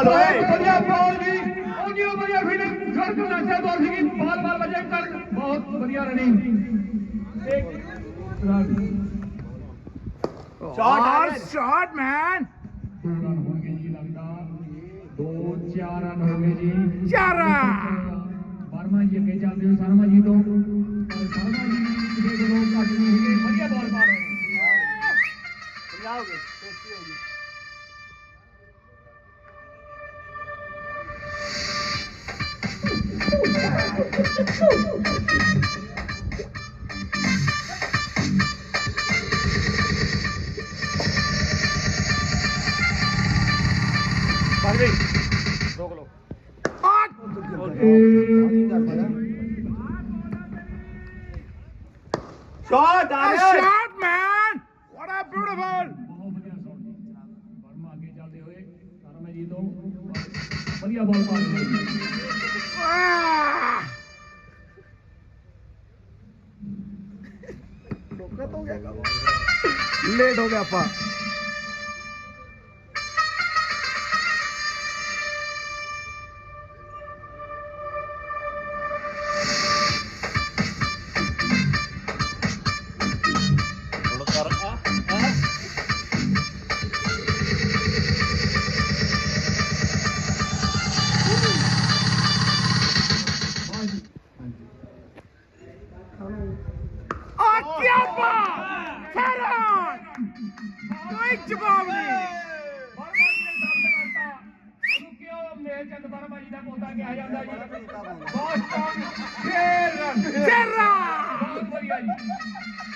ਬਾਲ ਓਏ ਵਧੀਆ ਬਾਲ ਜੀ ਉਹਦੀ ਉਹ ਵਧੀਆ ਫੀਲਡਿੰਗ ਸੜਕ ਨਾਸ਼ਾ ਦੌਰ ਸੀਗੀ। ਬਾਲ ਬਾਲ ਵਜੇ ਕਰ ਬਹੁਤ ਵਧੀਆ ਰਨਿੰਗ ਇੱਕ ਰਨ ਸ਼ਾਟ ਸ਼ਾਟ ਮੈਨ ਦੋ ਰਨ ਹੋਣਗੇ ਜੀ ਲੱਗਦਾ। ਦੋ ਚਾਰ ਰਨ ਹੋ ਗਏ ਜੀ। ਚਾਰ ਰਨ। ਵਰਮਾ ਜੀ ਅੱਗੇ ਚੱਲਦੇ ਹੋ ਸ਼ਰਮਾ ਜੀ ਤੋਂ। ਪਰ ਵੀ ਰੋਕ ਲੋ ਸ਼ਾਟ ਆ ਰਿਹਾ shot man what a beautiful ਬਹੁਤ ਵਧੀਆ ਸ਼ਾਟ ਜੀ ਵਰਮਾ ਅੱਗੇ ਚੱਲਦੇ ਹੋਏ ਸ਼ਰਮਾ ਜੀ ਤੋਂ ਵਧੀਆ ਬਾਲ ਪਾ ਰਹੇ ਨੇ ਲੇਟ ਹੋ ਗਿਆ ਆਪਾਂ। ਹੁਣ ਕਰ ਆ ਆ ਆ ਕੀ ਬਾਤ ਫਰਨ ਕੋਈ ਜਵਾਬ ਨਹੀਂ ਵਰਮਾ ਜੀ ਨੇ ਸਾਬਤ ਕਰਤਾ ਉਹਨੂੰ ਕਿਉਂ ਮੇਲ ਚੰਦ ਵਰਮਾ ਜੀ ਦਾ ਪੋਤਾ ਕਿਹਾ ਜਾਂਦਾ ਜੀ ਬੋਸਟਨ ਛੇ ਰਨ ਚੇਰਾ ਬਹੁਤ ਵਧੀਆ ਜੀ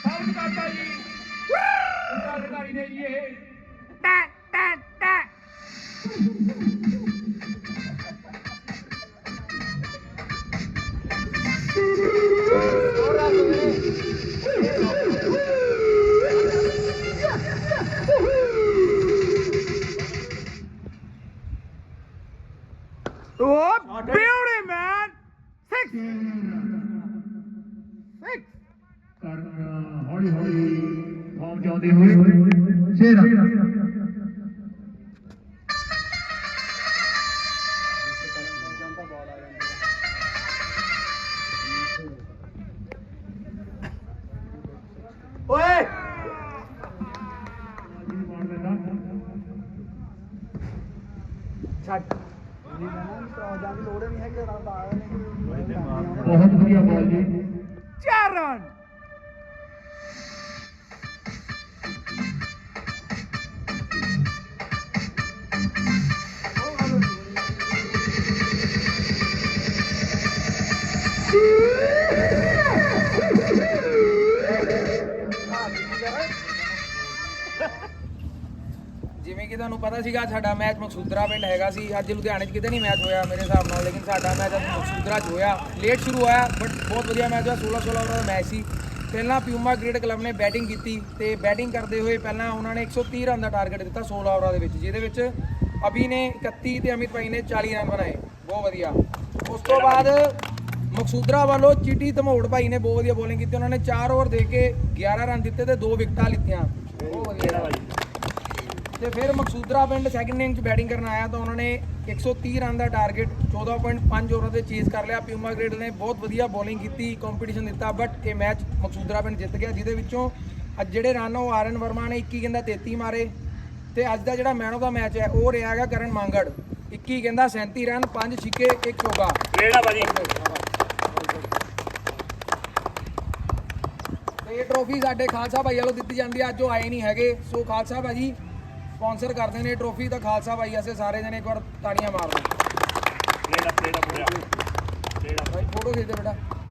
ਸਾਬਤ ਕਰਤਾ ਜੀ ਉੱਤਰਾਧਿਕਾਰੀ ਨੇ ਜੀ ਇਹ ਟੈ ਟੈ ਟੈ Oh, beauty, man! Six! Six! ਕਰ ਹੌਲੀ ਹੌਲੀ ਫਾਰਮ ਜਾਂਦੇ ਹੋਏ ਛੇ ਰਨ ਛੱਡ। ਬਹੁਤ ਵਧੀਆ ਬਾਲ ਜੀ। ਚਾਰ ਰਨ ਜਿਵੇਂ ਤੁਹਾਨੂੰ ਪਤਾ ਸੀਗਾ, ਸਾਡਾ ਮੈਚ ਮਕਸੂਦਰਾ ਪਿੰਡ ਹੈਗਾ ਸੀ। ਅੱਜ ਲੁਧਿਆਣੇ 'ਚ ਕਿਤੇ ਨਹੀਂ ਮੈਚ ਹੋਇਆ ਮੇਰੇ ਹਿਸਾਬ ਨਾਲ, ਲੇਕਿਨ ਸਾਡਾ ਮੈਚ ਅੱਜ ਮਕਸੂਦਰਾ 'ਚ ਹੋਇਆ। ਲੇਟ ਸ਼ੁਰੂ ਹੋਇਆ ਬਟ ਬਹੁਤ ਵਧੀਆ ਮੈਚ ਹੋਇਆ 16 16 ਓਵਰ ਦਾ ਮੈਚ ਸੀ। ਪਹਿਲਾਂ ਪਿਊਮਾ ਕ੍ਰਿਕਟ ਕਲੱਬ ਨੇ ਬੈਟਿੰਗ ਕੀਤੀ ਤੇ ਬੈਟਿੰਗ ਕਰਦੇ ਹੋਏ ਪਹਿਲਾਂ ਉਹਨਾਂ ਨੇ 130 ਰਨ ਦਾ ਟਾਰਗੇਟ ਦਿੱਤਾ 16 ਓਵਰਾਂ ਦੇ ਵਿੱਚ, ਜਿਹਦੇ ਵਿੱਚ ਅਭੀ ਨੇ 31 ਤੇ ਅਮਿਤ ਭਾਈ ਨੇ 40 ਰਨ ਬਣਾਏ। ਬਹੁਤ ਵਧੀਆ। ਉਸ ਤੋਂ ਬਾਅਦ ਮਕਸੂਦਰਾ ਵੱਲੋਂ ਚੀਟੀ ਧਮੋੜ ਭਾਈ ਨੇ ਬਹੁਤ ਵਧੀਆ ਬੋਲਿੰਗ ਕੀਤੀ। ਉਹਨਾਂ ਨੇ 4 ਓਵਰ ਦੇ ਕੇ 11 ਰਨ ਦਿੱਤੇ ਤੇ 2 ਵਿਕਟਾਂ ਲਿੱਤੀਆਂ। ਬਹੁਤ ਵਧੀਆ। ਤੇ ਫਿਰ ਮਕਸੂਦਰਾ ਪਿੰਡ ਸੈਕਿੰਡ ਇਨਿੰਗ 'ਚ ਬੈਟਿੰਗ ਕਰਨ ਆਇਆ ਤਾਂ ਉਹਨਾਂ ਨੇ 130 ਰਨ ਦਾ ਟਾਰਗੇਟ 14.5 ਓਵਰਾਂ ਤੇ ਚੇਸ ਕਰ ਲਿਆ। ਪਿਊਮਾ ਗ੍ਰੇਡ ਨੇ ਬਹੁਤ ਵਧੀਆ ਬੋਲਿੰਗ ਕੀਤੀ ਕੰਪੀਟੀਸ਼ਨ ਦਿੱਤਾ ਬਟ ਇਹ ਮੈਚ ਮਕਸੂਦਰਾ ਪਿੰਡ ਜਿੱਤ ਗਿਆ ਜਿਹਦੇ ਵਿੱਚੋਂ ਅੱਜ ਜਿਹੜੇ ਰਨ ਉਹ ਆਰਨ ਵਰਮਾ ਨੇ 21 ਕਹਿੰਦਾ 33 ਮਾਰੇ। ਤੇ ਅੱਜ ਦਾ ਜਿਹੜਾ ਮੈਨ ਆਫ ਦਾ ਮੈਚ ਹੈ ਉਹ ਰਿਹਾ ਹੈਗਾ ਕਰਨ ਮੰਗੜ। 21 ਕਹਿੰਦਾ 37 ਰਨ 5 ਛਿੱਕੇ 1 ਚੌਕਾ ਰੇੜਾ ਬਾਜੀ ਇਹ ਟਰੋਫੀ ਸਾਡੇ ਖਾਲਸਾ ਭਾਈ ਵੱਲੋਂ ਦਿੱਤੀ ਜਾਂਦੀ ਹੈ ਅੱਜ ਉਹ ਆਏ ਨਹੀਂ ਹੈਗੇ। ਸੋ ਖਾਲਸਾ ਭਾਜੀ ਸਪਾਂਸਰ ਕਰਦੇ ਨੇ ਟਰੋਫੀ ਤਾਂ ਖਾਲਸਾ ਭਾਈ ਅਸੀਂ ਸਾਰੇ ਜਣੇ ਇੱਕ ਵਾਰ ਤਾੜੀਆਂ ਮਾਰ ਲਓ ਰੇੜਾ ਰੇੜਾ ਪੂਰਾ ਰੇੜਾ ਭਾਈ ਫੋਟੋ ਖਿੱਚ ਦੇ ਬੇਟਾ।